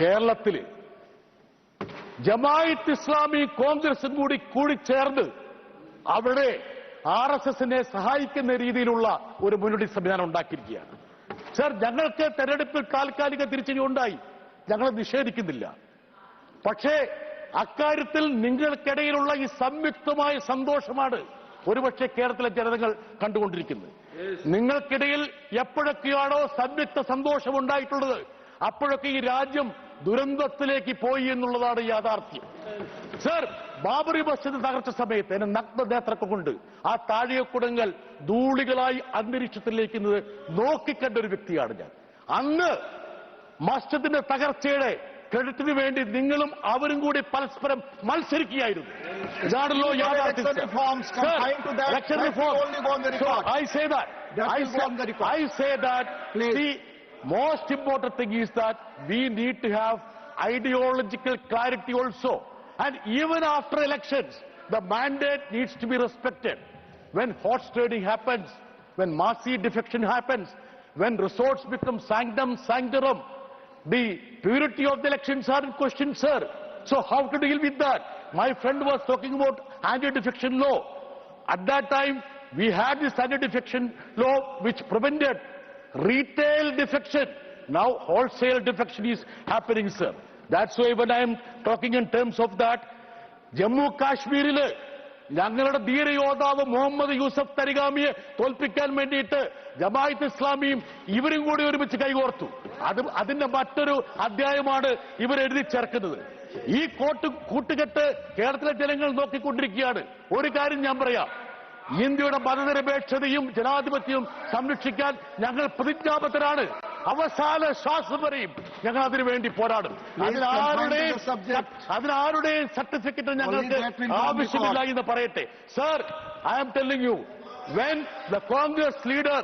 കേരളത്തിൽ ജമായത്ത് ഇസ്ലാമി കോൺഗ്രസും കൂടി കൂടിച്ചേർന്ന് അവിടെ ആർ എസ് എസിനെ സഹായിക്കുന്ന രീതിയിലുള്ള ഒരു മുന്നണി സംവിധാനം ഉണ്ടാക്കിയിരിക്കുകയാണ്. സർ ഞങ്ങൾക്ക് തെരഞ്ഞെടുപ്പിൽ താൽക്കാലിക തിരിച്ചടി ഉണ്ടായി. ഞങ്ങൾ നിഷേധിക്കുന്നില്ല. പക്ഷേ അക്കാര്യത്തിൽ നിങ്ങൾക്കിടയിലുള്ള ഈ സംയുക്തമായ സന്തോഷമാണ് ഒരുപക്ഷെ കേരളത്തിലെ ജനതകൾ കണ്ടുകൊണ്ടിരിക്കുന്നത്. നിങ്ങൾക്കിടയിൽ എപ്പോഴൊക്കെയാണോ സംയുക്ത സന്തോഷം ഉണ്ടായിട്ടുള്ളത് അപ്പോഴൊക്കെ ഈ രാജ്യം ദുരന്തത്തിലേക്ക് പോയി എന്നുള്ളതാണ് യാഥാർത്ഥ്യം. സർ ബാബറി മസ്ജിദ് തകർച്ച സമയത്ത് എന്നെ നഗ്നനേത്രക്കം കൊണ്ട് ആ താഴെക്കുടങ്ങൾ ധൂളികളായി അന്തരീക്ഷത്തിലേക്ക് നോക്കിക്കണ്ട ഒരു വ്യക്തിയാണ് ഞാൻ. അന്ന് മസ്ജിദിന്റെ തകർച്ചയുടെ ക്രെഡിറ്റിന് വേണ്ടി നിങ്ങളും അവരും കൂടി പരസ്പരം മത്സരിക്കുകയായിരുന്നു. ഇതാണല്ലോ യാഥാർത്ഥ്യം Most important thing is that we need to have ideological clarity also. And even after elections, the mandate needs to be respected. When horse trading happens, when massive defection happens, when resorts become sanctum sanctorum, the purity of the elections are in question, sir. So how to deal with that? My friend was talking about anti-defection law. At that time, we had this anti-defection law which prevented retail defection. Now wholesale defection is happening, sir. That's why when I am talking in terms of that, Jammu കാശ്മീരിൽ ഞങ്ങളുടെ ധീരയോദ്ധാവ് മുഹമ്മദ് യൂസഫ് തരിഗാമിയെ തോൽപ്പിക്കാൻ വേണ്ടിയിട്ട് ജമായത്ത് ഇസ്ലാമിയും ഇവരും കൂടി ഒരുമിച്ച് കൈകോർത്തു അത് അതിന്റെ മറ്റൊരു അധ്യായമാണ് ഇവരെഴുതി ചേർക്കുന്നത് ഈ കോട്ട് കൂട്ടുകെട്ട് കേരളത്തിലെ ജനങ്ങൾ നോക്കിക്കൊണ്ടിരിക്കുകയാണ് ഒരു കാര്യം ഞാൻ പറയാം ഇന്ത്യയുടെ മതനിരപേക്ഷതയും ജനാധിപത്യവും സംരക്ഷിക്കാൻ ഞങ്ങൾ പ്രതിജ്ഞാബദ്ധരാണ് അവസാന ശ്വാസം വരെയും ഞങ്ങൾ അതിനുവേണ്ടി പോരാടും അതിനാരുടെയും അതിനാരുടെയും സർട്ടിഫിക്കറ്റ് ഞങ്ങൾക്ക് ആവശ്യമില്ല എന്ന് പറയട്ടെ sir I am telling you when the Congress leader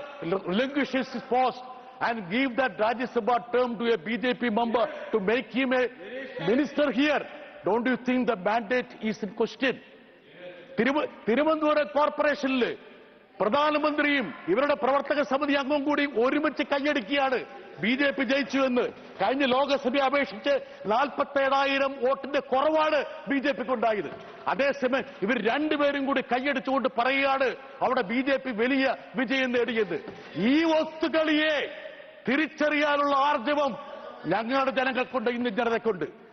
his post and give that Rajya Sabha term to a BJP member to make him a minister here, don't you think the mandate is in question? തിരുവ- തിരുവനന്തപുരം കോർപ്പറേഷനിൽ പ്രധാനമന്ത്രിയും ഇവരുടെ പ്രവർത്തക സമിതി അംഗവും കൂടി ഒരുമിച്ച് കൈയടിക്കുകയാണ് B J P ജയിച്ചു എന്ന് കഴിഞ്ഞ ലോകസഭയെ അപേക്ഷിച്ച് നാൽപ്പത്തേഴായിരം വോട്ടിന്റെ കുറവാണ് ബി ജെ പിക്ക് ഉണ്ടായത് അതേസമയം ഇവർ രണ്ടുപേരും കൂടി കൈയടിച്ചുകൊണ്ട് പറയുകയാണ് അവിടെ ബി ജെ പി വലിയ വിജയം നേടിയത് ഈ വസ്തുക്കളിയെ തിരിച്ചറിയാനുള്ള ആർജവം ഞങ്ങളുടെ ജനങ്ങൾക്കുണ്ട് ഇന്ന് ജനതയ്ക്കുണ്ട്.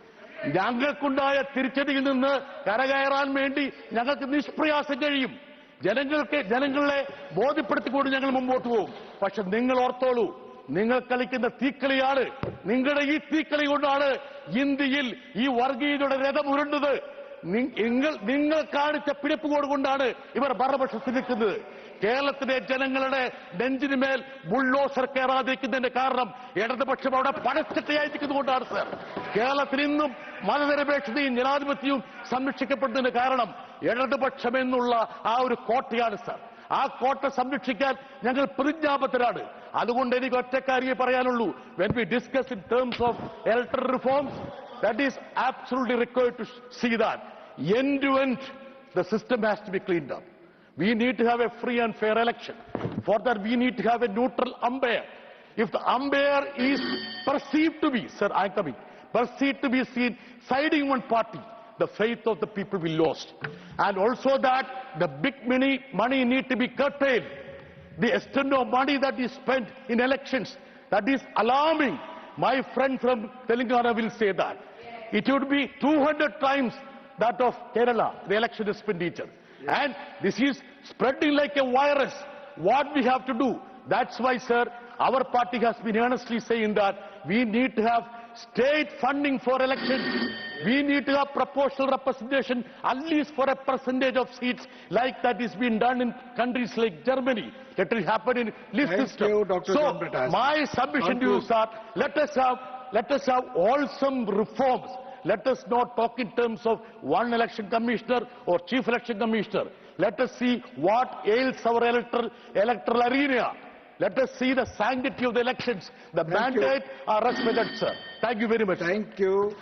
ഞങ്ങൾക്കുണ്ടായ തിരിച്ചടിയിൽ നിന്ന് കരകയറാൻ വേണ്ടി ഞങ്ങൾക്ക് നിഷ്പ്രയാസം കഴിയും. ജനങ്ങൾക്ക് ജനങ്ങളെ ബോധ്യപ്പെടുത്തിക്കൊണ്ട് ഞങ്ങൾ മുമ്പോട്ട് പോകും. പക്ഷെ നിങ്ങൾ ഓർത്തോളൂ നിങ്ങൾ കളിക്കുന്ന തീക്കളിയാണ്. നിങ്ങളുടെ ഈ തീക്കളി കൊണ്ടാണ് ഇന്ത്യയിൽ ഈ വർഗീയതയുടെ രഥം ഉരുണ്ടത് നിങ്ങൾ നിങ്ങൾ കാണിച്ച പിടിപ്പുകോട് കൊണ്ടാണ് ഇവർ ഭരണപക്ഷത്ത് നിൽക്കുന്നത് കേരളത്തിലെ ജനങ്ങളുടെ നെഞ്ചിന് മേൽ ബുള്ളോസർ കയറാതിരിക്കുന്നതിന്റെ കാരണം ഇടതുപക്ഷം അവിടെ പടച്ചട്ടയായിരിക്കുന്നതുകൊണ്ടാണ് സർ. കേരളത്തിൽ ഇന്നും മതനിരപേക്ഷതയും ജനാധിപത്യവും സംരക്ഷിക്കപ്പെടുന്നതിന് കാരണം ഇടതുപക്ഷം എന്നുള്ള ആ ഒരു കോട്ടയാണ് sir. ആ കോട്ട സംരക്ഷിക്കാൻ ഞങ്ങൾ പ്രതിജ്ഞാബദ്ധരാണ് അതുകൊണ്ട് എനിക്ക് ഒറ്റക്കാരിയെ പറയാനുള്ളൂ when we discuss in terms of electoral reforms that is absolutely required to see that end to end the system has to be cleaned up. We need to have a free and fair election. For that we need to have a neutral umpire. If the umpire is perceived to be, sir, I'm coming, perceived to be seen siding one party, the faith of the people will lost. And also that the big money, money need to be curtailed. The extent of money that is spent in elections, that is alarming. My friend from Telangana will say that. It would be 200 times that of Kerala, the election expenditure. And this is spreading like a virus. What we have to do? That's why, sir, our party has been earnestly saying that we need to have state funding for elections. We need to have proportional representation, at least for a percentage of seats, like that is being done in countries like Germany. That will happen in list Thank system. you, Dr. So, my submission to you, sir, let us have let us have wholesome reforms. Let us not talk in terms of one election commissioner or chief election commissioner. Let us see what ails our electoral, electoral arena. Let us see the sanctity of the elections. The Thank you. mandate are respected, sir. Thank you very much. Thank you.